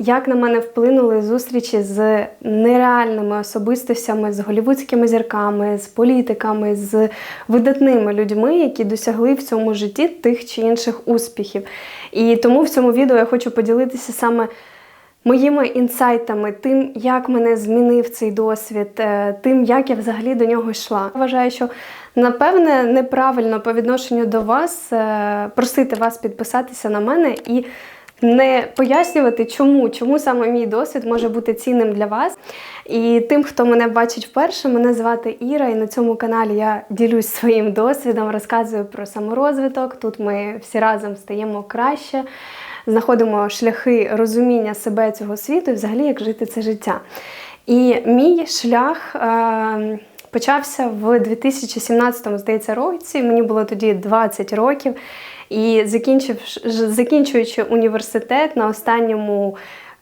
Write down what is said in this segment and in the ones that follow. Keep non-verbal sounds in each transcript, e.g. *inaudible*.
Як на мене вплинули зустрічі з нереальними особистостями, з голівудськими зірками, з політиками, з видатними людьми, які досягли в цьому житті тих чи інших успіхів. І тому в цьому відео я хочу поділитися саме моїми інсайтами, тим, як мене змінив цей досвід, е, тим, як я взагалі до нього йшла. Вважаю, що напевне неправильно по відношенню до вас е, просити вас підписатися на мене і не пояснювати, чому, чому саме мій досвід може бути цінним для вас. І тим, хто мене бачить вперше, мене звати Іра, і на цьому каналі я ділюсь своїм досвідом, розказую про саморозвиток. Тут ми всі разом стаємо краще, знаходимо шляхи розуміння себе цього світу і взагалі як жити це життя. І мій шлях. Е Почався в 2017 здається, році. Мені було тоді 20 років. І закінчив, закінчуючи університет на останньому,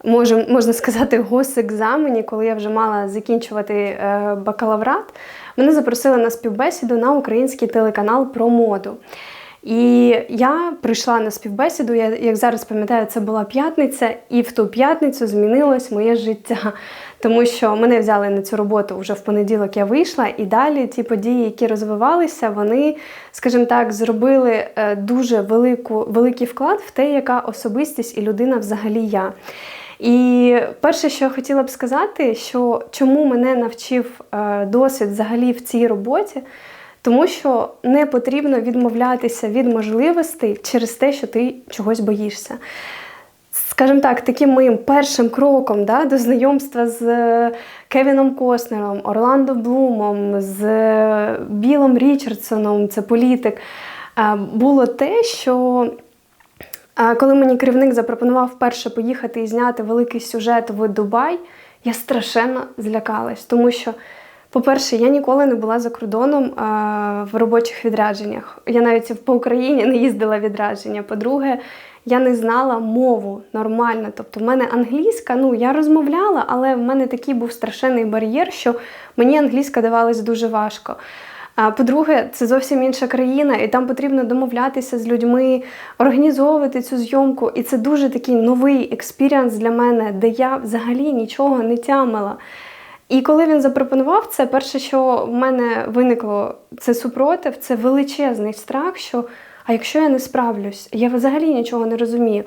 Може, можна сказати, госекзамені, коли я вже мала закінчувати е, бакалаврат, мене запросили на співбесіду на український телеканал про моду. І я прийшла на співбесіду, я як зараз пам'ятаю, це була п'ятниця, і в ту п'ятницю змінилось моє життя. Тому що мене взяли на цю роботу вже в понеділок. Я вийшла, і далі ті події, які розвивалися, вони, скажімо так, зробили е, дуже велику, великий вклад в те, яка особистість і людина взагалі я. І перше, що я хотіла б сказати, що чому мене навчив е, досвід взагалі в цій роботі. Тому що не потрібно відмовлятися від можливостей через те, що ти чогось боїшся. Скажімо так, таким моїм першим кроком да, до знайомства з Кевіном Коснером, Орландо Блумом, з Білом Річардсоном, це політик, було те, що коли мені керівник запропонував вперше поїхати і зняти великий сюжет в Дубай, я страшенно злякалась, тому що. По-перше, я ніколи не була за кордоном а, в робочих відрядженнях. Я навіть по Україні не їздила відрядження. По-друге, я не знала мову нормально. Тобто, в мене англійська, ну я розмовляла, але в мене такий був страшенний бар'єр, що мені англійська давалась дуже важко. А по-друге, це зовсім інша країна, і там потрібно домовлятися з людьми, організовувати цю зйомку. І це дуже такий новий експіріанс для мене, де я взагалі нічого не тямила. І коли він запропонував це, перше, що в мене виникло, це супротив, це величезний страх, що а якщо я не справлюсь, я взагалі нічого не розумію.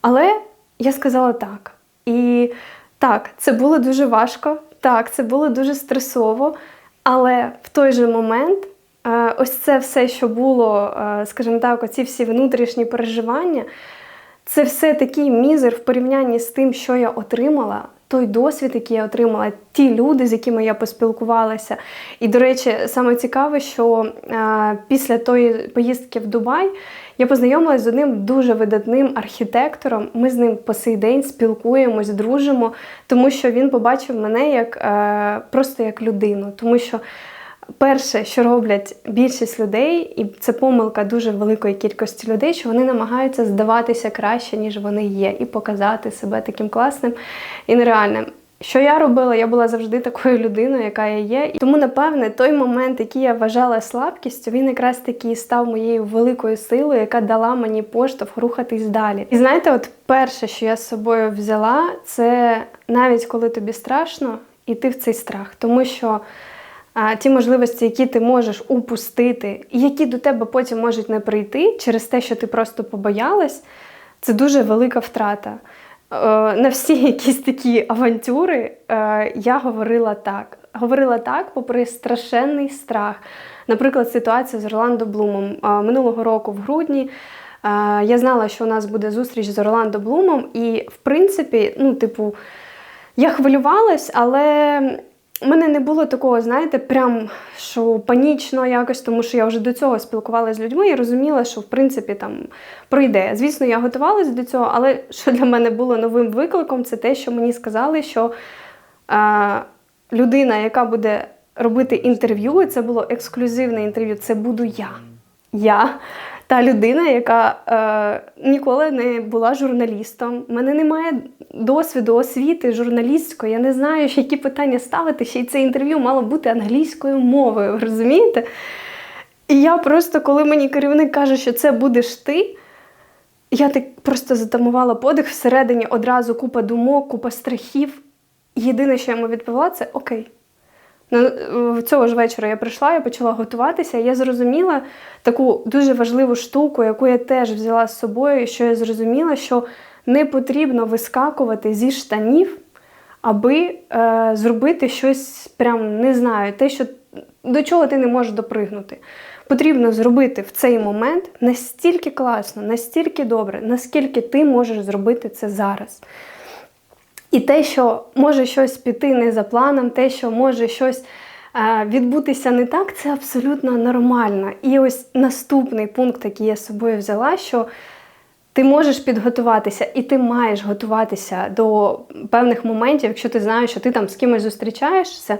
Але я сказала так. І так, це було дуже важко, так, це було дуже стресово, але в той же момент. Е, ось це все, що було, е, скажімо так, оці всі внутрішні переживання, це все такий мізер в порівнянні з тим, що я отримала той досвід, який я отримала, ті люди, з якими я поспілкувалася. І, до речі, саме цікаве, що а, після тої поїздки в Дубай я познайомилася з одним дуже видатним архітектором. Ми з ним по сей день спілкуємось, дружимо, тому що він побачив мене як а, просто як людину. Тому що Перше, що роблять більшість людей, і це помилка дуже великої кількості людей, що вони намагаються здаватися краще, ніж вони є, і показати себе таким класним і нереальним. Що я робила? Я була завжди такою людиною, яка я є. І тому, напевне, той момент, який я вважала слабкістю, він якраз таки став моєю великою силою, яка дала мені поштовх рухатись далі. І знаєте, от перше, що я з собою взяла, це навіть коли тобі страшно, іти в цей страх, тому що ті можливості, які ти можеш упустити, і які до тебе потім можуть не прийти через те, що ти просто побоялась, це дуже велика втрата. Е, на всі якісь такі авантюри е, я говорила так. Говорила так, попри страшенний страх. Наприклад, ситуація з Орландо Блумом. Е, минулого року в грудні я знала, що у нас буде зустріч з Орландо Блумом, і, в принципі, ну, типу, я хвилювалась, але у мене не було такого, знаєте, прям що панічно якось, тому що я вже до цього спілкувалася з людьми і розуміла, що в принципі там пройде. Звісно, я готувалася до цього, але що для мене було новим викликом, це те, що мені сказали, що а, людина, яка буде робити інтерв'ю, це було ексклюзивне інтерв'ю, це буду я. Я та людина, яка е, ніколи не була журналістом. У мене немає досвіду освіти журналістської. Я не знаю, *laughs* які питання ставити. Ще й це інтерв'ю мало бути англійською мовою, розумієте? І я просто, коли мені керівник каже, що це будеш ти, Я так просто затамувала подих всередині одразу купа думок, купа страхів. Єдине, що я йому відповіла, це окей. Ну, Цього ж вечора я прийшла, я почала готуватися, і я зрозуміла таку дуже важливу штуку, яку я теж взяла з собою, що я зрозуміла, що не потрібно вискакувати зі штанів, аби е, зробити щось, прям не знаю, те, що до чого ти не можеш допригнути. Потрібно зробити в цей момент настільки класно, настільки добре, наскільки ти можеш зробити це зараз. І те, що може щось піти не за планом, те, що може щось е, відбутися не так, це абсолютно нормально. І ось наступний пункт, який я з собою взяла, що ти можеш підготуватися, і ти маєш готуватися до певних моментів, якщо ти знаєш, що ти там з кимось зустрічаєшся.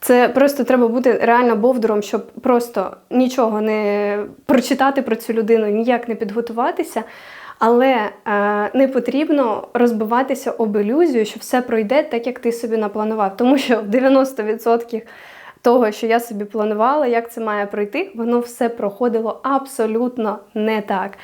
Це просто треба бути реально бовдуром, щоб просто нічого не прочитати про цю людину, ніяк не підготуватися. Але е, не потрібно розбиватися об ілюзію, що все пройде так, як ти собі напланував. Тому що 90% того, що я собі планувала, як це має пройти, воно все проходило абсолютно не так.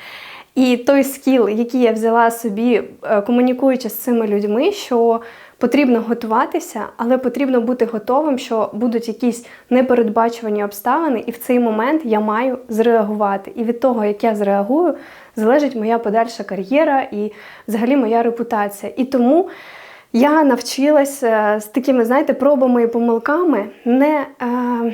І той скіл, який я взяла собі, е, комунікуючи з цими людьми, що потрібно готуватися, але потрібно бути готовим, що будуть якісь непередбачувані обставини, і в цей момент я маю зреагувати. І від того, як я зреагую, залежить моя подальша кар'єра і взагалі моя репутація. І тому я навчилася з такими, знаєте, пробами і помилками не. Е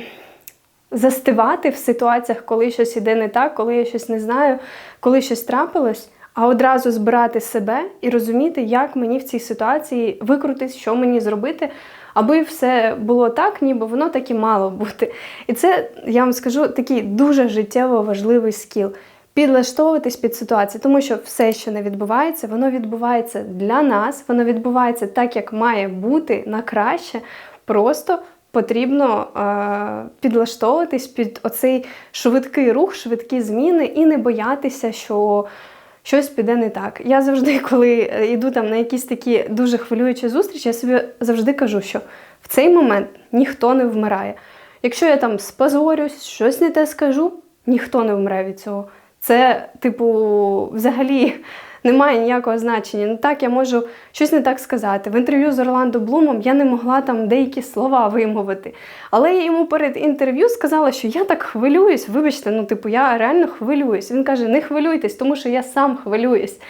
Застивати в ситуаціях, коли щось іде не так, коли я щось не знаю, коли щось трапилось, а одразу збирати себе і розуміти, як мені в цій ситуації викрутись, що мені зробити, аби все було так, ніби воно так і мало бути. І це, я вам скажу, такий дуже життєво важливий скіл. Підлаштовуватись під ситуацію, тому що все, що не відбувається, воно відбувається для нас, воно відбувається так, як має бути на краще. Просто потрібно е, підлаштовуватись під оцей швидкий рух, швидкі зміни і не боятися, що щось піде не так. Я завжди, коли йду там на якісь такі дуже хвилюючі зустрічі, я собі завжди кажу, що в цей момент ніхто не вмирає. Якщо я там спозорюсь, щось не те скажу, ніхто не вмре від цього. Це, типу, взагалі *laughs* немає ніякого значення. Ну так я можу щось не так сказати. В інтерв'ю з Орландо Блумом я не могла там деякі слова вимовити. Але я йому перед інтерв'ю сказала, що я так хвилююсь. Вибачте, ну типу, я реально хвилююсь. Він каже: не хвилюйтесь, тому що я сам хвилююсь.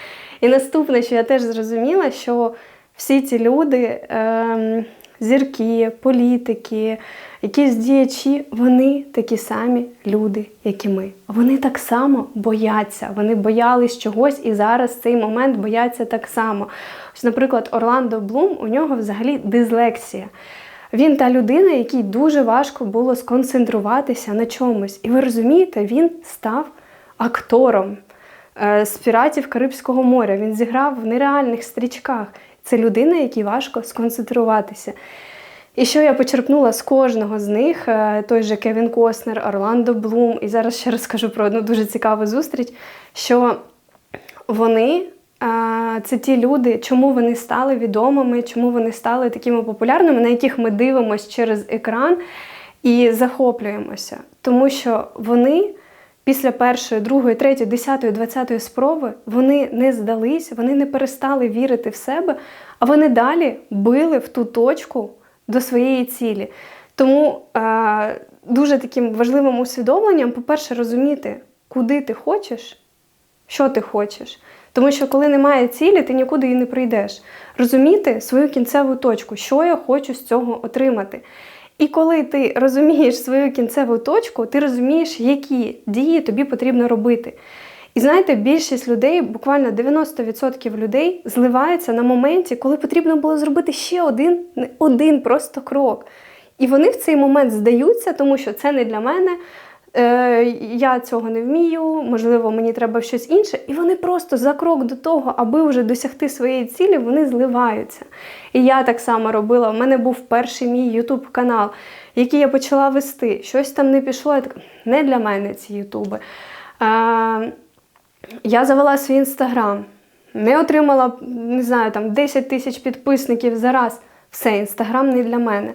І наступне, що я теж зрозуміла, що всі ці люди. Е зірки, політики, якісь діячі, вони такі самі люди, як і ми. Вони так само бояться, вони боялись чогось і зараз цей момент бояться так само. Ось, Наприклад, Орландо Блум, у нього взагалі дизлексія. Він та людина, якій дуже важко було сконцентруватися на чомусь. І ви розумієте, він став актором е, з піратів Карибського моря. Він зіграв в нереальних стрічках. Це людина, якій важко сконцентруватися. І що я почерпнула з кожного з них, е, той же Кевін Костнер, Орландо Блум, і зараз ще розкажу про одну дуже цікаву зустріч, що вони е, це ті люди, чому вони стали відомими, чому вони стали такими популярними, на яких ми дивимося через екран і захоплюємося. Тому що вони після першої, другої, третьої, десятої, двадцятої спроби вони не здались, вони не перестали вірити в себе, а вони далі били в ту точку до своєї цілі. Тому е, дуже таким важливим усвідомленням, по-перше, розуміти, куди ти хочеш, що ти хочеш. Тому що, коли немає цілі, ти нікуди і не прийдеш. Розуміти свою кінцеву точку, що я хочу з цього отримати. І коли ти розумієш свою кінцеву точку, ти розумієш, які дії тобі потрібно робити. І знаєте, більшість людей, буквально 90% людей, зливаються на моменті, коли потрібно було зробити ще один, один просто крок. І вони в цей момент здаються, тому що це не для мене. Е, я цього не вмію, можливо, мені треба щось інше. І вони просто за крок до того, аби вже досягти своєї цілі, вони зливаються. І я так само робила. У мене був перший мій ютуб канал, який я почала вести. Щось там не пішло. Я так, Не для мене ці ютуби. Я завела свій інстаграм, не отримала, не знаю, там 10 тисяч підписників за раз. Все, інстаграм не для мене.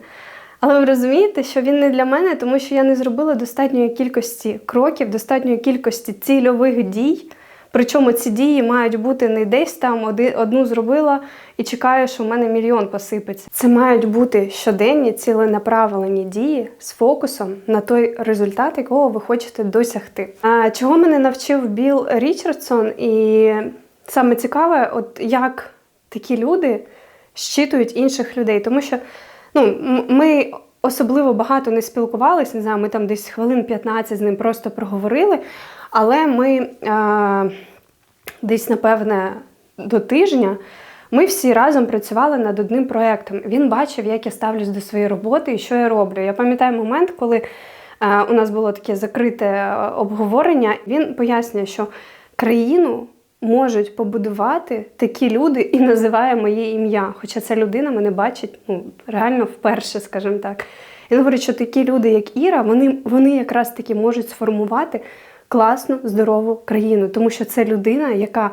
Але ви розумієте, що він не для мене, тому що я не зробила достатньої кількості кроків, достатньої кількості цільових дій, Причому ці дії мають бути не десь там одну зробила і чекаю, що в мене мільйон посипеться. Це мають бути щоденні ціленаправлені дії з фокусом на той результат, якого ви хочете досягти. А чого мене навчив Білл Річардсон, і саме цікаве, от як такі люди щитують інших людей, тому що ну, ми особливо багато не спілкувалися, не знаю, ми там десь хвилин 15 з ним просто проговорили, але ми е, десь, напевне, до тижня ми всі разом працювали над одним проєктом. Він бачив, як я ставлюсь до своєї роботи і що я роблю. Я пам'ятаю момент, коли е, у нас було таке закрите е, обговорення. Він пояснює, що країну можуть побудувати такі люди і називає моє ім'я. Хоча ця людина мене бачить ну, реально вперше, скажімо так. Він говорить, що такі люди, як Іра, вони, вони якраз таки можуть сформувати класну, здорову країну, тому що це людина, яка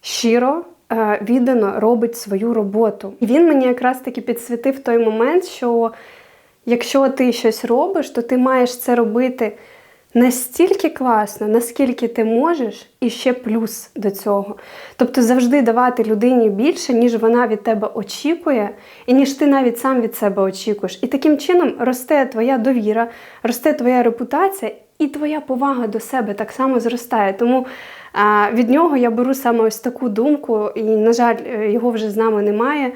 щиро, е, віддано робить свою роботу. І він мені якраз таки підсвітив той момент, що якщо ти щось робиш, то ти маєш це робити настільки класно, наскільки ти можеш, і ще плюс до цього. Тобто завжди давати людині більше, ніж вона від тебе очікує, і ніж ти навіть сам від себе очікуєш. І таким чином росте твоя довіра, росте твоя репутація, і твоя повага до себе так само зростає. Тому а, від нього я беру саме ось таку думку, і, на жаль, е, його вже з нами немає.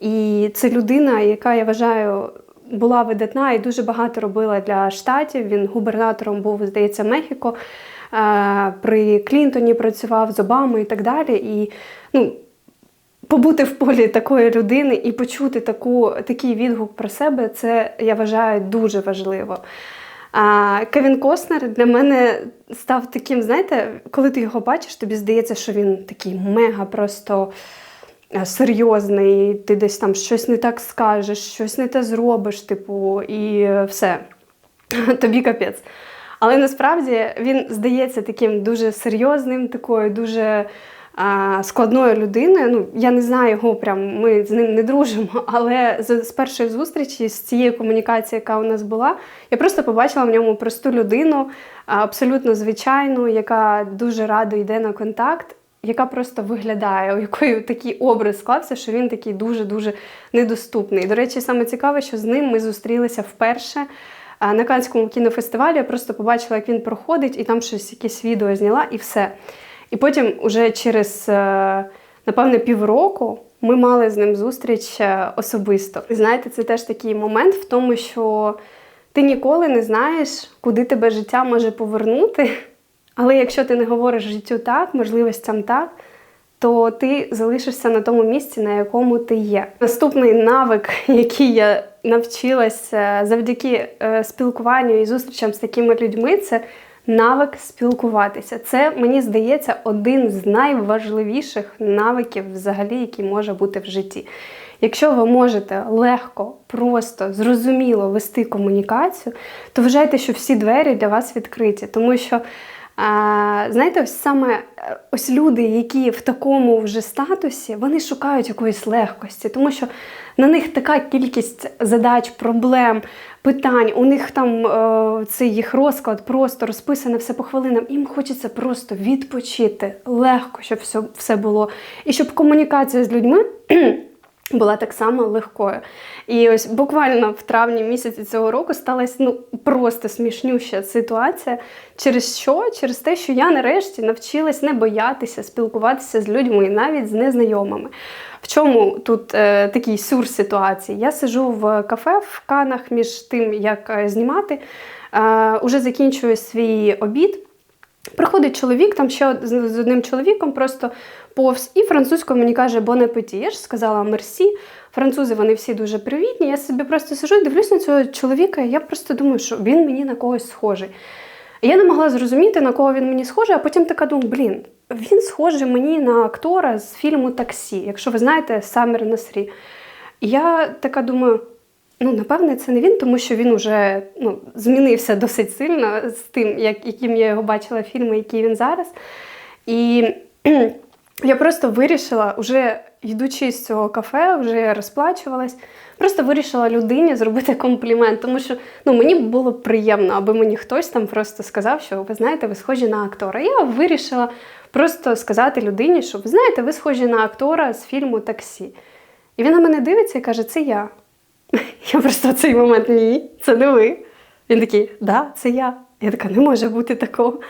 І це людина, яка я вважаю була видатна і дуже багато робила для штатів. Він губернатором був, здається, Мехіко. е, При Клінтоні працював з Обамою і так далі. І ну, побути в полі такої людини і почути таку, такий відгук про себе, це я вважаю дуже важливо. А Кевін Костнер для мене став таким, знаєте, коли ти його бачиш, тобі здається, що він такий мега просто серйозний, ти десь там щось не так скажеш, щось не те зробиш, типу, і е, все. *laughs* Тобі капець. Але насправді він здається таким дуже серйозним, такою дуже а, складною людиною. Ну, я не знаю його, прям ми з ним не дружимо, *laughs* але з, з першої зустрічі, з цієї комунікації, яка у нас була, я просто побачила в ньому просту людину, абсолютно звичайну, яка дуже радо йде на контакт. Яка просто виглядає, у якої такий образ склався, що він такий дуже-дуже недоступний. До речі, саме цікаве, що з ним ми зустрілися вперше на Канському кінофестивалі. Я просто побачила, як він проходить, і там щось якесь відео зняла, і все. І потім, уже через, е, напевне, півроку ми мали з ним зустріч е, особисто. І знаєте, це теж такий момент в тому, що ти ніколи не знаєш, куди тебе життя може повернути. Але якщо ти не говориш життю так, можливостям так, то ти залишишся на тому місці, на якому ти є. Наступний навик, *laughs* який я навчилася завдяки е, спілкуванню і зустрічам з такими людьми, це навик спілкуватися. Це, мені здається, один з найважливіших навиків, взагалі, який може бути в житті. Якщо ви можете легко, просто, зрозуміло вести комунікацію, то вважайте, що всі двері для вас відкриті, тому що. Знаєте, ось саме е, ось люди, які в такому вже статусі, вони шукають якоїсь легкості, тому що на них така кількість задач, проблем, питань. У них там е, цей їх розклад просто розписане все по хвилинам. Їм хочеться просто відпочити легко, щоб все було. І щоб комунікація з людьми. Була так само легкою. І ось буквально в травні місяці цього року сталася ну просто смішнюща ситуація. Через що? Через те, що я нарешті навчилась не боятися спілкуватися з людьми, навіть з незнайомими. В чому тут е, такий сюр ситуації? Я сижу в кафе в канах між тим, як е, знімати, е, уже закінчую свій обід. Приходить чоловік, там ще з одним чоловіком просто повз, і французькою мені каже «Bon appétit». Я ж сказала мерсі. Французи вони всі дуже привітні. Я собі просто сижу і дивлюсь на цього чоловіка, і я просто думаю, що він мені на когось схожий. Я не могла зрозуміти, на кого він мені схожий, а потім така думаю, блін, він схожий мені на актора з фільму Таксі, якщо ви знаєте, Самір Насрі. І я така думаю, Ну, напевне, це не він, тому що він уже ну, змінився досить сильно з тим, як, яким я його бачила фільми, який він зараз. І *clears throat* я просто вирішила уже йдучи з цього кафе, вже розплачувалась, просто вирішила людині зробити комплімент, тому що ну, мені було приємно, аби мені хтось там просто сказав, що ви знаєте, ви схожі на актора. Я вирішила просто сказати людині, що ви знаєте, ви схожі на актора з фільму Таксі. І він на мене дивиться і каже, це я. Я просто в цей момент ні, це не ви. Він такий, да, це я. Я така, не може бути такого.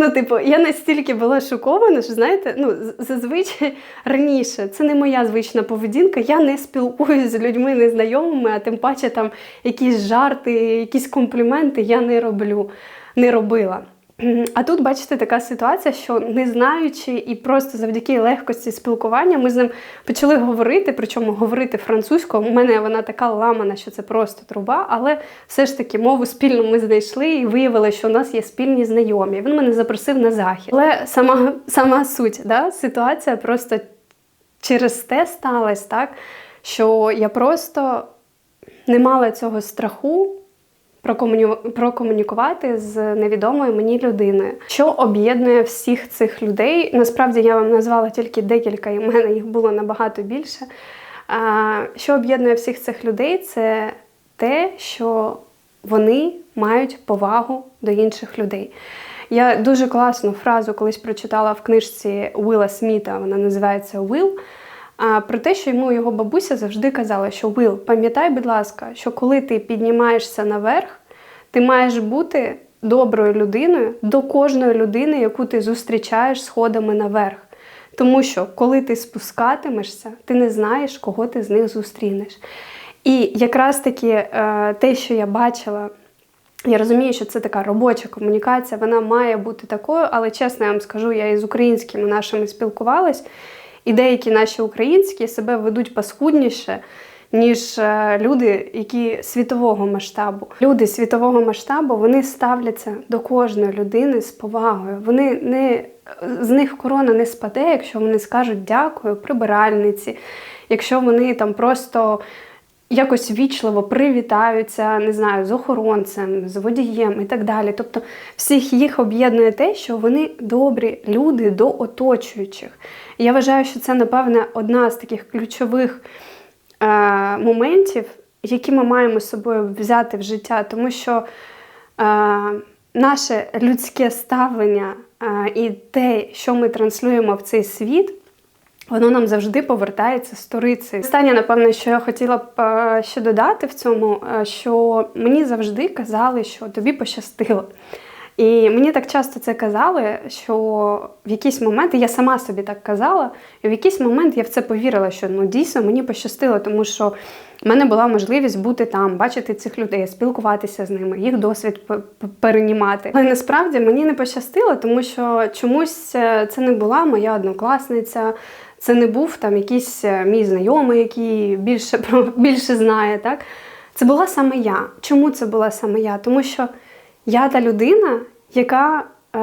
Ну, типу, я настільки була шокована, що знаєте, ну, зазвичай раніше це не моя звична поведінка. Я не спілкуюся з людьми незнайомими, а тим паче там якісь жарти, якісь компліменти я не роблю, не робила. *clears throat* А тут, бачите, така ситуація, що не знаючи і просто завдяки легкості спілкування, ми з ним почали говорити, причому говорити французькою. У мене вона така ламана, що це просто труба, але все ж таки мову спільну ми знайшли і виявили, що у нас є спільні знайомі. Він мене запросив на захід. Але сама, сама суть, да, ситуація просто через те сталася, так, що я просто не мала цього страху прокомуню- прокомунікувати з невідомою мені людиною. Що об'єднує всіх цих людей? Насправді я вам назвала тільки декілька імен, їх було набагато більше. А, Що об'єднує всіх цих людей, це те, що вони мають повагу до інших людей. Я дуже класну фразу колись прочитала в книжці Уилла Сміта, вона називається Will. А про те, що йому його бабуся завжди казала, що Will, пам'ятай, будь ласка, що коли ти піднімаєшся наверх, ти маєш бути доброю людиною до кожної людини, яку ти зустрічаєш сходами наверх. Тому що коли ти спускатимешся, ти не знаєш, кого ти з них зустрінеш. І якраз таки е, те, що я бачила я розумію, що це така робоча комунікація, вона має бути такою, але чесно, я вам скажу, я із українськими нашими спілкувалась, і деякі наші українські себе ведуть паскудніше, ніж е, люди, які світового масштабу. Люди світового масштабу вони ставляться до кожної людини з повагою. Вони не з них корона не спаде, якщо вони скажуть дякую, прибиральниці, якщо вони там просто якось вічливо привітаються, не знаю, з охоронцем, з водієм і так далі. Тобто всіх їх об'єднує те, що вони добрі люди до оточуючих. І я вважаю, що це, напевне, одна з таких ключових е, моментів, які ми маємо з собою взяти в життя, тому що е, наше людське ставлення е, і те, що ми транслюємо в цей світ. Воно нам завжди повертається сторицею. Останнє, напевно, що я хотіла б е, ще додати в цьому, е, що мені завжди казали, що тобі пощастило. І мені так часто це казали, що в якісь моменти я сама собі так казала, і в якийсь момент я в це повірила, що ну дійсно мені пощастило, тому що в мене була можливість бути там, бачити цих людей, спілкуватися з ними, їх досвід перенімати. Але насправді мені не пощастило, тому що чомусь е, це не була моя однокласниця. Це не був там якийсь е, мій знайомий, який більше *laughs* більше знає. Так? Це була саме я. Чому це була саме я? Тому що я та людина, яка е,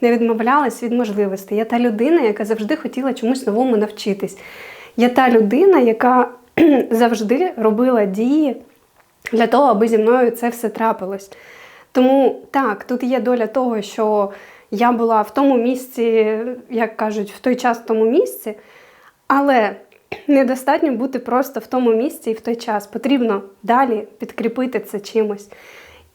не відмовлялась від можливостей. Я та людина, яка завжди хотіла чомусь новому навчитись. Я та людина, яка *clears throat* завжди робила дії для того, аби зі мною це все трапилось. Тому так, тут є доля того, що я була в тому місці, як кажуть, в той час в тому місці, але недостатньо бути просто в тому місці і в той час. Потрібно далі підкріпити це чимось.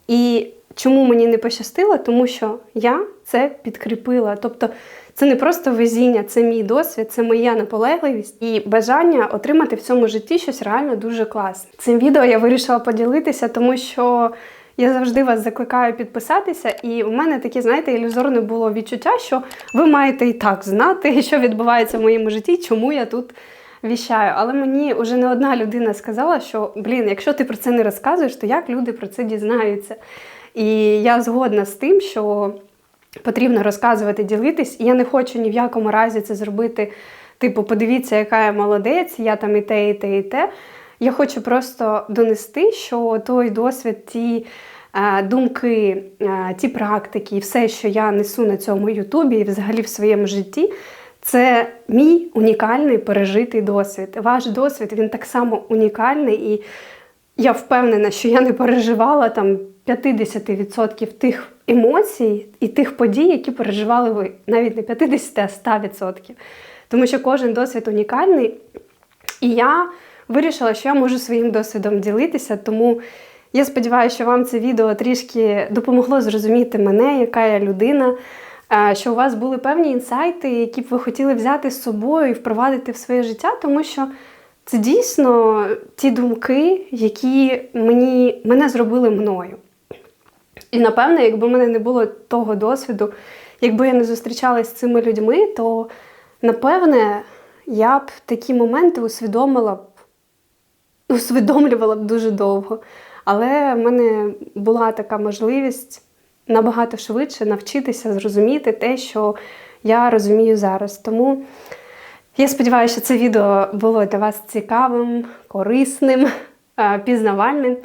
І чому мені не пощастило? Тому що я це підкріпила. Тобто це не просто везіння, це мій досвід, це моя наполегливість і бажання отримати в цьому житті щось реально дуже класне. Цим відео я вирішила поділитися, тому що. Я завжди вас закликаю підписатися, і у мене таке, знаєте, ілюзорне було відчуття, що ви маєте і так знати, *laughs* що відбувається в моєму житті, чому я тут віщаю. Але мені вже не одна людина сказала, що блін, якщо ти про це не розказуєш, то як люди про це дізнаються? І я згодна з тим, що потрібно розказувати, ділитись, і я не хочу ні в якому разі це зробити. Типу, подивіться, яка я молодець, я там і те, і те, і те. Я хочу просто донести, що той досвід, ті е, думки, е, ті практики, і все, що я несу на цьому Ютубі і взагалі в своєму житті, це мій унікальний пережитий досвід. Ваш досвід він так само унікальний, і я впевнена, що я не переживала там 50% тих емоцій і тих подій, які переживали ви. Навіть не 50, а 100%. тому що кожен досвід унікальний. І я вирішила, що я можу своїм досвідом ділитися, тому я сподіваюся, що вам це відео трішки допомогло зрозуміти мене, яка я людина, е, що у вас були певні інсайти, які б ви хотіли взяти з собою і впровадити в своє життя, тому що це дійсно ті думки, які мені, мене зробили мною. І напевно, якби в мене не було того досвіду, якби я не зустрічалася з цими людьми, то напевне я б такі моменти усвідомила усвідомлювала б дуже довго. Але в мене була така можливість набагато швидше навчитися зрозуміти те, що я розумію зараз. Тому я сподіваюся, що це відео було для вас цікавим, корисним, е, пізнавальним.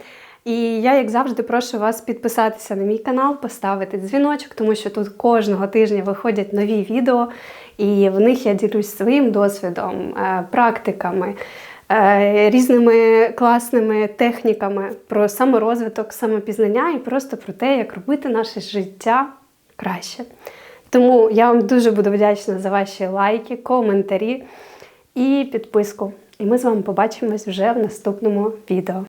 І я, як завжди, прошу вас підписатися на мій канал, поставити дзвіночок, тому що тут кожного тижня виходять нові відео, і в них я ділюсь своїм досвідом, е, практиками, різними класними техніками про саморозвиток, самопізнання і просто про те, як робити наше життя краще. Тому я вам дуже буду вдячна за ваші лайки, коментарі і підписку. І ми з вами побачимось вже в наступному відео.